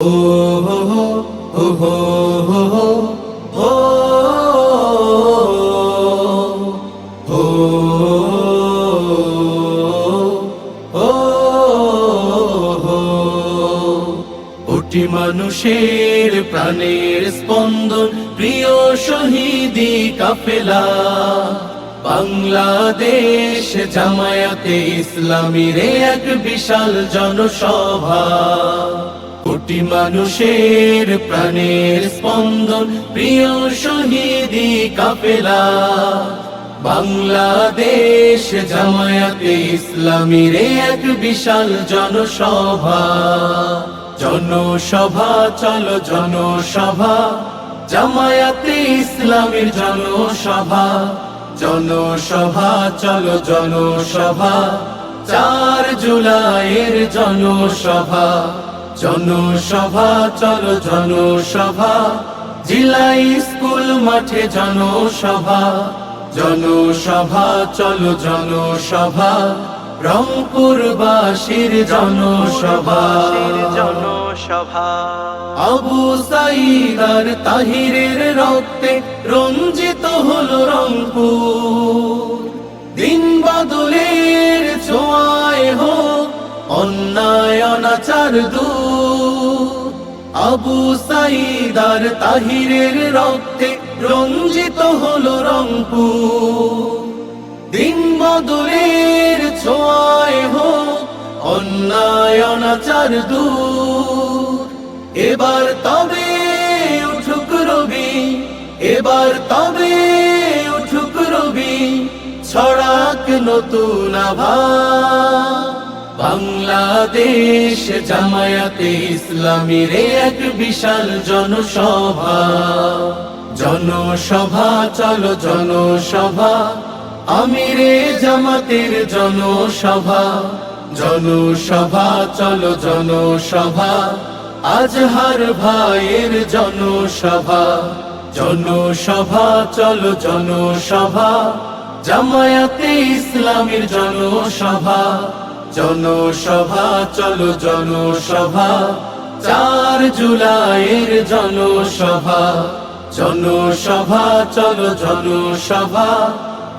কোটি মানুষের প্রাণের স্পন্দন প্রিয় শহীদি কাফেলা। বাংলাদেশ জামায়াতে ইসলামীর এক বিশাল জনসভা। কোটি মানুষের প্রাণের স্পন্দন, প্রিয় শহীদি কাফেলা। বাংলাদেশ জামায়াতে ইসলামীর এক বিশাল জনসভা। জনসভা, চলো জনসভা। জামায়াতে ইসলামীর জনসভা। জনসভা, চলো জনসভা। চার জুলাইয়ের জনসভা। জনসভা, চলো জনসভা। জেলা স্কুল মাঠে জনসভা। জনসভা, চলো জনসভা। রংপুরবাসীর জনসভা জনসভা। আবু সাইদার তাহিরের রক্তে রঞ্জিত হলো রংপুর। দিন বাদলের ছোঁয়ায় হোক অন্যায়, অনাচার দূর। আবু সাইদার তাহিরের রক্তে রঞ্জিত হলো রংপুর। দিন বদলের ছোঁয়ায় হোক, অন্যায় অনাচার এবার তবে উঠুক রবি, এবার তবে উঠুক রবি, ছড়াক নতুন আভা। বাংলাদেশ জামায়াতে ইসলামীর এক বিশাল জনসভা। জনসভা, চলো জনসভা। আমিরে জামাতের জনসভা। জনসভা, চলো জনসভা। আজহার ভাইয়ের জনসভা। জনসভা, চলো জনসভা। জামায়াতে ইসলামের জনসভা। জনসভা, চলো জনসভা। চার জুলাইয়ের জনসভা। জনসভা, চলো জনসভা।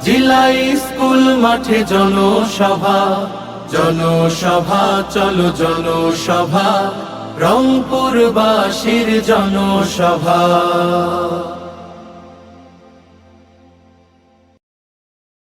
জেলা স্কুল মাঠে জনসভা। জনসভা, চলো জনসভা। রংপুরবাসীর জনসভা।